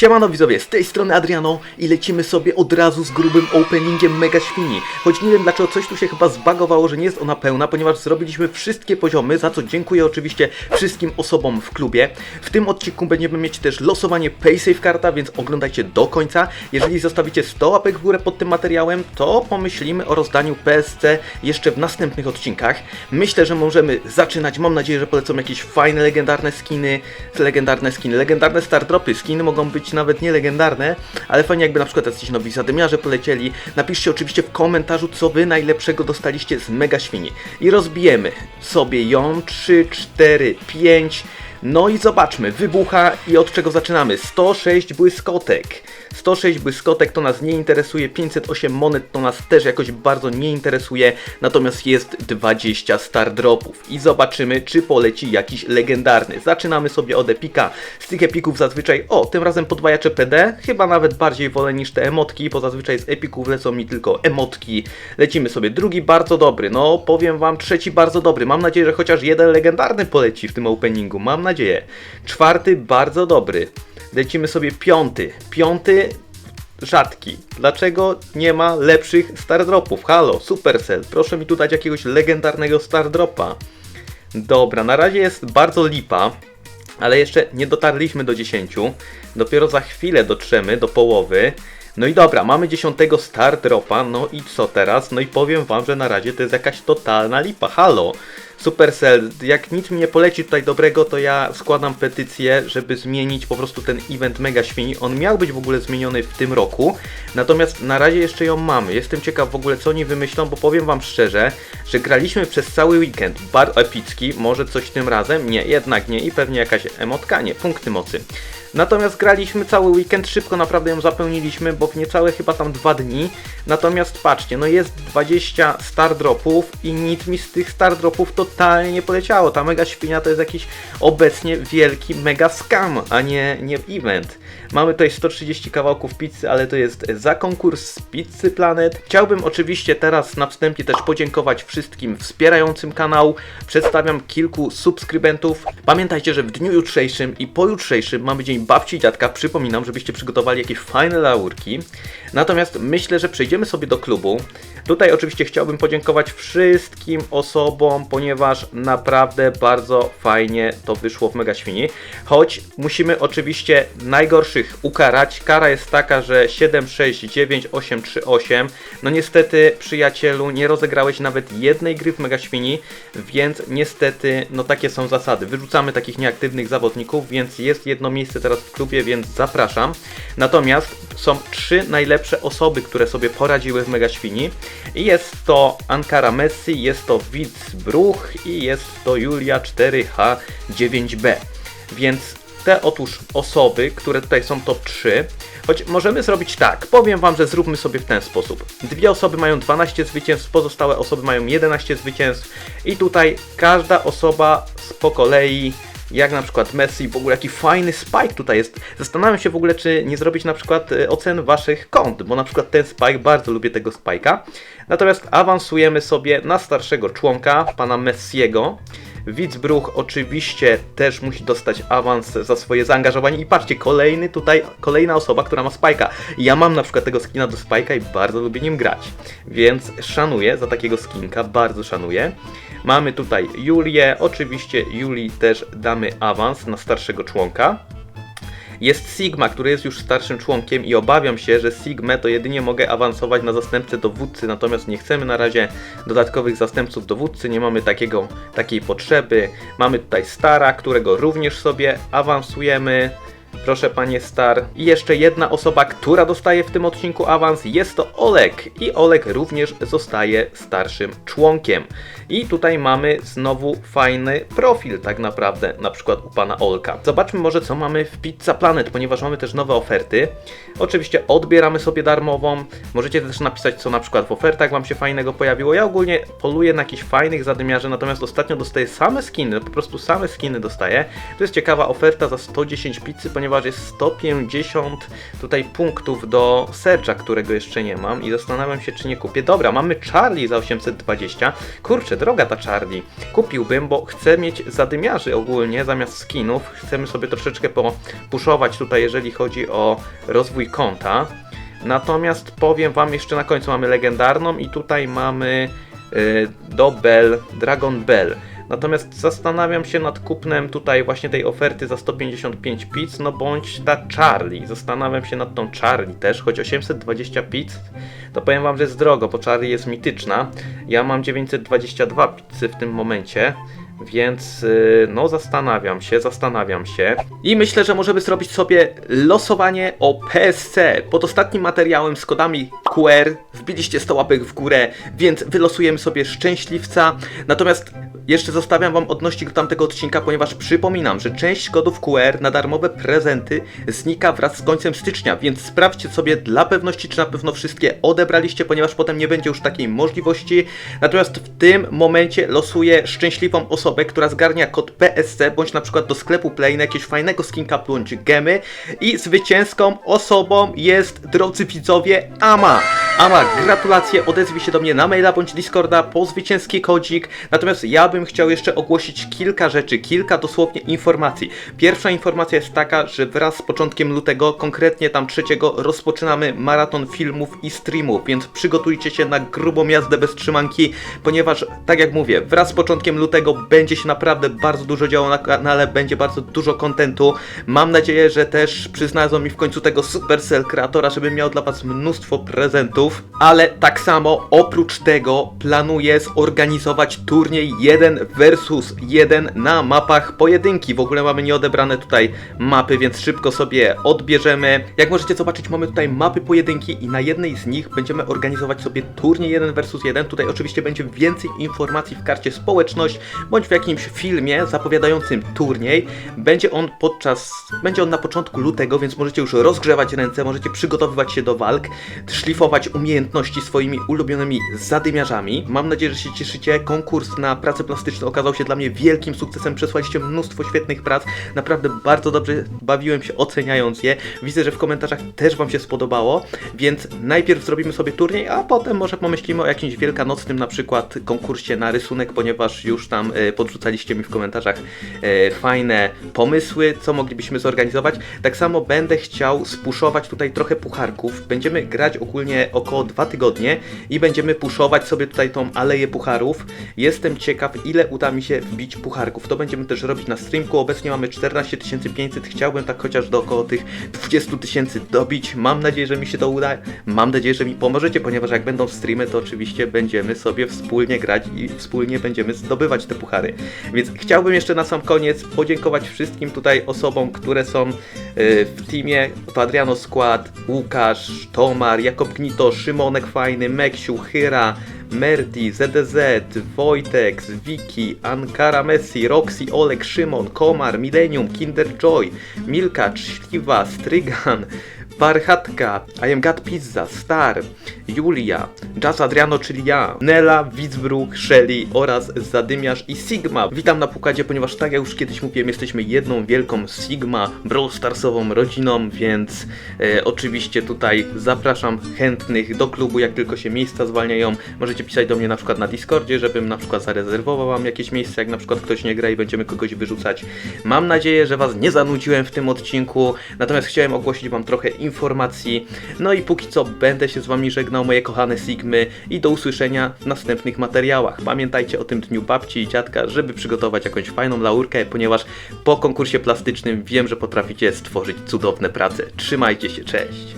Siemano widzowie, z tej strony Adriano i lecimy sobie od razu z grubym openingiem Mega Świni. Choć nie wiem dlaczego coś tu się chyba zbagowało, że nie jest ona pełna, ponieważ zrobiliśmy wszystkie poziomy, za co dziękuję oczywiście wszystkim osobom w klubie. W tym odcinku będziemy mieć też losowanie PaySafe karta, więc oglądajcie do końca. Jeżeli zostawicie 100 łapek w górę pod tym materiałem, to pomyślimy o rozdaniu PSC jeszcze w następnych odcinkach. Myślę, że możemy zaczynać. Mam nadzieję, że polecą jakieś fajne, legendarne skiny, legendarne skiny, legendarne stardropy. Skiny mogą być nawet nie legendarne, ale fajnie jakby na przykład jacyś nowi zadymiarze polecieli. Napiszcie oczywiście w komentarzu, co wy najlepszego dostaliście z Mega Świni. I rozbijemy sobie ją 3, 4, 5. No i zobaczmy, wybucha i od czego zaczynamy? 106 błyskotek. 106 błyskotek to nas nie interesuje, 508 monet to nas też jakoś bardzo nie interesuje, natomiast jest 20 star dropów i zobaczymy, czy poleci jakiś legendarny. Zaczynamy sobie od epika. Z tych epików zazwyczaj, o, tym razem podwajacze PD, chyba nawet bardziej wolę niż te emotki, bo zazwyczaj z epików lecą mi tylko emotki. Lecimy sobie drugi bardzo dobry, no powiem wam trzeci bardzo dobry. Mam nadzieję, że chociaż jeden legendarny poleci w tym openingu, mam nadzieję. Czwarty bardzo dobry. Lecimy sobie piąty. Piąty rzadki. Dlaczego nie ma lepszych stardropów? Halo, Supercell, proszę mi tu dać jakiegoś legendarnego stardropa. Dobra, na razie jest bardzo lipa, ale jeszcze nie dotarliśmy do 10. Dopiero za chwilę dotrzemy do połowy. No i dobra, mamy 10 stardropa, no i co teraz? No i powiem wam, że na razie to jest jakaś totalna lipa. Halo, Supercell, jak nic mi nie poleci tutaj dobrego, to ja składam petycję, żeby zmienić po prostu ten event Mega Świni. On miał być w ogóle zmieniony w tym roku, natomiast na razie jeszcze ją mamy. Jestem ciekaw w ogóle co oni wymyślą, bo powiem wam szczerze, że graliśmy przez cały weekend bardzo epicki, może coś tym razem? Nie, jednak nie i pewnie jakaś emotka, nie, punkty mocy. Natomiast graliśmy cały weekend, szybko naprawdę ją zapełniliśmy, bo w niecałe chyba tam dwa dni. Natomiast patrzcie, no jest 20 star dropów i nic mi z tych star dropów totalnie nie poleciało. Ta mega świnia to jest jakiś obecnie wielki mega scam, a nie, nie event. Mamy tutaj 130 kawałków pizzy, ale to jest za konkurs z Pizzy Planet. Chciałbym oczywiście teraz na wstępie też podziękować wszystkim wspierającym kanał. Przedstawiam kilku subskrybentów. Pamiętajcie, że w dniu jutrzejszym i pojutrzejszym mamy dzień babci i dziadka. Przypominam, żebyście przygotowali jakieś fajne laurki. Natomiast myślę, że przejdziemy sobie do klubu. Tutaj oczywiście chciałbym podziękować wszystkim osobom, ponieważ naprawdę bardzo fajnie to wyszło w Mega Świni. Choć musimy oczywiście najgorszych ukarać. Kara jest taka, że 7, 6, 9, 8, 3, 8. No niestety, przyjacielu, nie rozegrałeś nawet jednej gry w Mega Świni, więc niestety, no takie są zasady. Wyrzucamy takich nieaktywnych zawodników, więc jest jedno miejsce teraz w klubie, więc zapraszam. Natomiast są trzy najlepsze osoby, które sobie poradziły w Mega Świni. Jest to Ankara Messi, jest to Widz Bruch i jest to Julia 4H9B. Więc te otóż osoby, które tutaj są top 3, choć możemy zrobić tak, powiem wam, że zróbmy sobie w ten sposób. Dwie osoby mają 12 zwycięstw, pozostałe osoby mają 11 zwycięstw i tutaj każda osoba z po kolei jak na przykład Messi, w ogóle jaki fajny spike tutaj jest. Zastanawiam się w ogóle, czy nie zrobić na przykład e, ocen waszych kont, bo na przykład ten spike, bardzo lubię tego spike'a. Natomiast awansujemy sobie na starszego członka, pana Messiego. Widzbruch oczywiście też musi dostać awans za swoje zaangażowanie i patrzcie, kolejny tutaj, kolejna osoba, która ma spajka. Ja mam na przykład tego skina do spajka i bardzo lubię nim grać, więc szanuję za takiego skinka, bardzo szanuję. Mamy tutaj Julię, oczywiście Julii też damy awans na starszego członka. Jest Sigma, który jest już starszym członkiem i obawiam się, że Sigmę to jedynie mogę awansować na zastępcę dowódcy, natomiast nie chcemy na razie dodatkowych zastępców dowódcy, nie mamy takiego, takiej potrzeby. Mamy tutaj Stara, którego również sobie awansujemy. Proszę panie Star. I jeszcze jedna osoba, która dostaje w tym odcinku awans, jest to Olek. I Olek również zostaje starszym członkiem. I tutaj mamy znowu fajny profil tak naprawdę, na przykład u pana Olka. Zobaczmy może co mamy w Pizza Planet, ponieważ mamy też nowe oferty. Oczywiście odbieramy sobie darmową. Możecie też napisać co na przykład w ofertach wam się fajnego pojawiło. Ja ogólnie poluję na jakichś fajnych zadymiarzy, natomiast ostatnio dostaję same skiny, po prostu same skiny dostaję. To jest ciekawa oferta za 110 pizzy, ponieważ jest 150 tutaj punktów do Serge'a, którego jeszcze nie mam i zastanawiam się, czy nie kupię. Dobra, mamy Charlie za 820. Kurczę, droga ta Charlie. Kupiłbym, bo chcę mieć zadymiarzy ogólnie zamiast skinów. Chcemy sobie troszeczkę popuszować tutaj, jeżeli chodzi o rozwój konta. Natomiast powiem wam, jeszcze na końcu mamy legendarną i tutaj mamy y, do Bell, Dragon Bell. Natomiast zastanawiam się nad kupnem tutaj właśnie tej oferty za 155 pizz, no bądź ta Charlie. Zastanawiam się nad tą Charlie też, choć 820 pizz, to powiem wam, że jest drogo, bo Charlie jest mityczna. Ja mam 922 pizzy w tym momencie. Więc y, no zastanawiam się, zastanawiam się. I myślę, że możemy zrobić sobie losowanie o PSC. Pod ostatnim materiałem z kodami QR wbiliście 100 łapek w górę, więc wylosujemy sobie szczęśliwca. Natomiast jeszcze zostawiam wam odnośnik do tamtego odcinka, ponieważ przypominam, że część kodów QR na darmowe prezenty znika wraz z końcem stycznia, więc sprawdźcie sobie dla pewności, czy na pewno wszystkie odebraliście, ponieważ potem nie będzie już takiej możliwości. Natomiast w tym momencie losuję szczęśliwą osobę, która zgarnia kod PSC, bądź na przykład do sklepu Play na jakiegoś fajnego skinka bądź gemy i zwycięską osobą jest, drodzy widzowie, Ama. Ama, gratulacje, odezwij się do mnie na maila bądź Discorda po zwycięski kodzik. Natomiast ja bym chciał jeszcze ogłosić kilka rzeczy, kilka dosłownie informacji. Pierwsza informacja jest taka, że wraz z początkiem lutego, konkretnie tam trzeciego, rozpoczynamy maraton filmów i streamów, więc przygotujcie się na grubą jazdę bez trzymanki, ponieważ, tak jak mówię, wraz z początkiem lutego będzie się naprawdę bardzo dużo działo na kanale, będzie bardzo dużo kontentu. Mam nadzieję, że też przyznadzą mi w końcu tego Supercell kreatora, żebym miał dla Was mnóstwo prezentów, ale tak samo oprócz tego planuję zorganizować turniej 1 versus 1 na mapach pojedynki. W ogóle mamy nieodebrane tutaj mapy, więc szybko sobie odbierzemy. Jak możecie zobaczyć, mamy tutaj mapy pojedynki i na jednej z nich będziemy organizować sobie turniej 1 versus 1. Tutaj oczywiście będzie więcej informacji w karcie społeczność, bądź w jakimś filmie zapowiadającym turniej. Będzie on podczas, będzie on na początku lutego, więc możecie już rozgrzewać ręce, możecie przygotowywać się do walk, szlifować umiejętności swoimi ulubionymi zadymiarzami. Mam nadzieję, że się cieszycie. Konkurs na pracę plastyczną okazał się dla mnie wielkim sukcesem. Przesłaliście mnóstwo świetnych prac. Naprawdę bardzo dobrze bawiłem się oceniając je. Widzę, że w komentarzach też Wam się spodobało, więc najpierw zrobimy sobie turniej, a potem może pomyślimy o jakimś wielkanocnym na przykład konkursie na rysunek, ponieważ już tam e, podrzucaliście mi w komentarzach e, fajne pomysły, co moglibyśmy zorganizować. Tak samo będę chciał spuszować tutaj trochę pucharków. Będziemy grać ogólnie około dwa tygodnie i będziemy puszować sobie tutaj tą aleję pucharów. Jestem ciekaw, ile uda mi się wbić pucharków. To będziemy też robić na streamku. Obecnie mamy 14 500. Chciałbym tak chociaż do około tych 20 tysięcy dobić. Mam nadzieję, że mi się to uda. Mam nadzieję, że mi pomożecie, ponieważ jak będą streamy, to oczywiście będziemy sobie wspólnie grać i wspólnie będziemy zdobywać te puchary. Więc chciałbym jeszcze na sam koniec podziękować wszystkim tutaj osobom, które są y, w teamie Adriano Skład, Łukasz, Tomar, Jakob Gnito, Szymonek Fajny, Meksiu, Hyra, Merdi, ZDZ, Wojtek, Wiki, Ankara Messi, Roxy, Olek, Szymon, Komar, Millennium, Kinder Joy, Milkacz, Śliwa, Strygan, Parchatka, I am God Pizza, Star, Julia, Jazz Adriano, czyli ja, Nela, Widzbruk, Shelly oraz Zadymiarz i Sigma. Witam na pokładzie, ponieważ tak jak już kiedyś mówiłem, jesteśmy jedną wielką Sigma Brawl Starsową rodziną, więc e, oczywiście tutaj zapraszam chętnych do klubu, jak tylko się miejsca zwalniają. Możecie pisać do mnie na przykład na Discordzie, żebym na przykład zarezerwował wam jakieś miejsce, jak na przykład ktoś nie gra i będziemy kogoś wyrzucać. Mam nadzieję, że was nie zanudziłem w tym odcinku, natomiast chciałem ogłosić wam trochę informacji. No i póki co będę się z wami żegnał, moje kochane Sigmy i do usłyszenia w następnych materiałach. Pamiętajcie o tym dniu babci i dziadka, żeby przygotować jakąś fajną laurkę, ponieważ po konkursie plastycznym wiem, że potraficie stworzyć cudowne prace. Trzymajcie się, cześć!